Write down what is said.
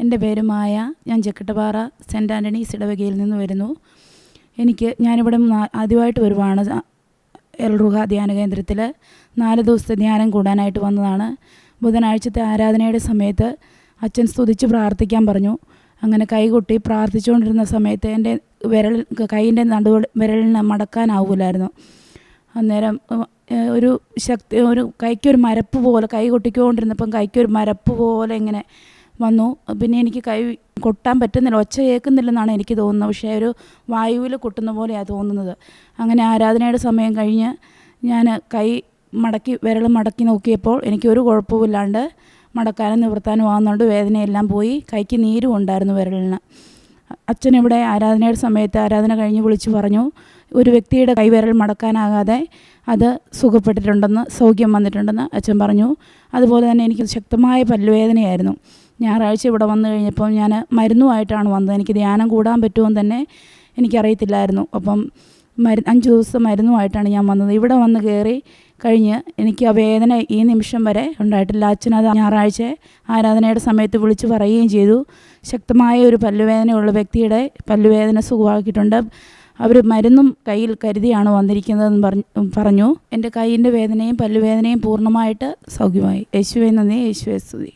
എന്റെ പേര് മായ ഞാൻ ജക്കട്ടപാറ സെന്റ് ആന്റണീസ് ഇടവകയിൽ നിന്ന് വരുന്നു. എനിക്ക് ഞാനിവിടെ ആദ്യമായിട്ട് വരുവാണ് എൽറുഹ ധ്യാന കേന്ദ്രത്തിൽ നാല് ദിവസത്തെ ധ്യാനം കൂടാനായിട്ട് വന്നതാണ്. ബുധനാഴ്ചത്തെ ആരാധനയുടെ സമയത്ത് അച്ഛൻ സ്തുതിച്ച് പ്രാർത്ഥിക്കാൻ പറഞ്ഞു. അങ്ങനെ കൈകൊട്ടി പ്രാർത്ഥിച്ചുകൊണ്ടിരുന്ന സമയത്ത് എന്റെ വിരൽ കൈയിന്റെ നടു വിരലിന് മടക്കാനാവില്ലായിരുന്നു അന്നേരം ഒരു ശക്തി ഒരു കൈക്കൊരു മരപ്പ് പോലെ കൈ കൊട്ടിക്കൊണ്ടിരുന്നപ്പം കൈക്കൊരു മരപ്പ് പോലെ ഇങ്ങനെ വന്നു. പിന്നെ എനിക്ക് കൈ കൊട്ടാൻ പറ്റുന്നില്ല. ഒച്ച കേൾക്കുന്നില്ലെന്നാണ് എനിക്ക് തോന്നുന്നത്. പക്ഷേ ഒരു വായുവിൽ കൊട്ടുന്ന പോലെയാണ് തോന്നുന്നത്. അങ്ങനെ ആരാധനയുടെ സമയം കഴിഞ്ഞ് ഞാൻ കൈ മടക്കി വിരൽ മടക്കി നോക്കിയപ്പോൾ എനിക്കൊരു കുഴപ്പമില്ലാണ്ട് മടക്കാനും നിവർത്താനും ആകുന്നുണ്ട് വേദനയെല്ലാം പോയി. കൈക്ക് നീരും ഉണ്ടായിരുന്നു വിരലിന്. അച്ഛൻ ഇവിടെ ആരാധനയുടെ സമയത്ത് ആരാധന കഴിഞ്ഞ് വിളിച്ചു പറഞ്ഞു ഒരു വ്യക്തിയുടെ കൈവിരൽ മടക്കാനാകാതെ അത് സുഖപ്പെട്ടിട്ടുണ്ടെന്ന് സൗഖ്യം വന്നിട്ടുണ്ടെന്ന് അച്ഛൻ പറഞ്ഞു. അതുപോലെ തന്നെ എനിക്ക് ശക്തമായ പല്ലുവേദനയായിരുന്നു. ഞായറാഴ്ച ഇവിടെ വന്നു കഴിഞ്ഞപ്പോൾ ഞാൻ മരുന്നുമായിട്ടാണ് വന്നത്. എനിക്ക് ധ്യാനം കൂടാൻ പറ്റുമെന്ന് തന്നെ എനിക്കറിയത്തില്ലായിരുന്നു. അപ്പം മരു അഞ്ച് ദിവസം മരുന്നുമായിട്ടാണ് ഞാൻ വന്നത്. ഇവിടെ വന്ന് കയറി കഴിഞ്ഞ് എനിക്ക് ആ വേദന ഈ നിമിഷം വരെ ഉണ്ടായിട്ടില്ല. അച്ഛനത് ഞായറാഴ്ച ആരാധനയുടെ സമയത്ത് വിളിച്ച് പറയുകയും ചെയ്തു. ശക്തമായ ഒരു പല്ലുവേദനയുള്ള വ്യക്തിയുടെ പല്ലുവേദന സുഖമാക്കിയിട്ടുണ്ട്. അവർ മരുന്നും കയ്യിൽ കരുതിയാണ് വന്നിരിക്കുന്നതെന്ന് പറഞ്ഞു പറഞ്ഞു. എന്റെ കൈയിന്റെ വേദനയും പല്ലുവേദനയും പൂർണമായിട്ട് സൗഖ്യമായി. യേശുവെ നന്ദി. യേശുവെ സ്തുതി.